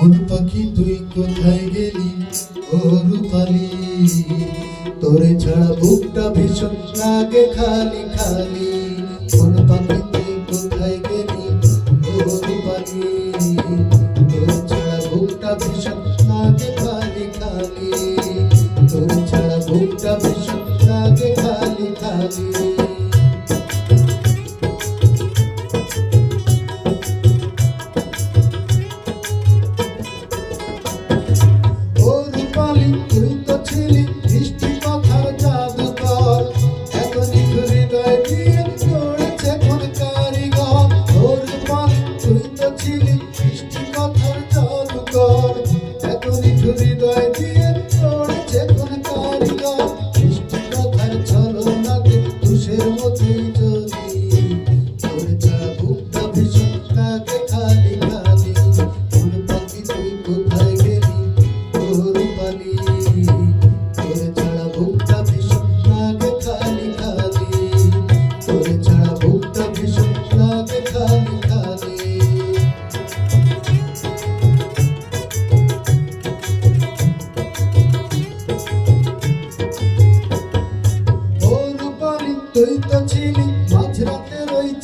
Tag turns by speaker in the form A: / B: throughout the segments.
A: কোন পাখি তুই কোথায় গেলি? ও রূপালি, তোরে ছাড়া বুকটা ভীষণ লাগে খালি খালি। কোন পাখি তুই কোথায় গেলি? ও রূপালি, তোরে ছাড়া বুকটা ভীষণ লাগে খালি খালি। তোরে ছাড়া বুকটা ভীষণ লাগে খালি খালি। তুষের মতোই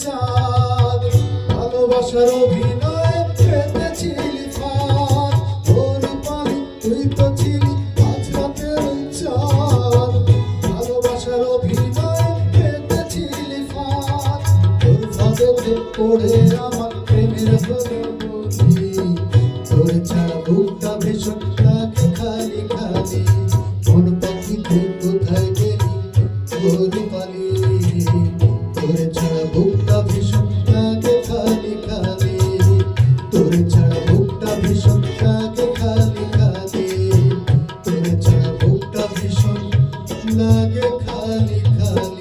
A: চাঁদ, ভালোবাসার অভিনয় পেতেছিলি ফাঁদ। ও রূপালি তুই তো ছিলি মাঝরাতের ওই চাঁদ। ভালোবাসার অভিনয় পেতেছিলি ফাঁদ। তোর পড়ে আমার প্রেমের হলো তোর ছাড়া ভীষণ খালি খালি لگے خالی خالی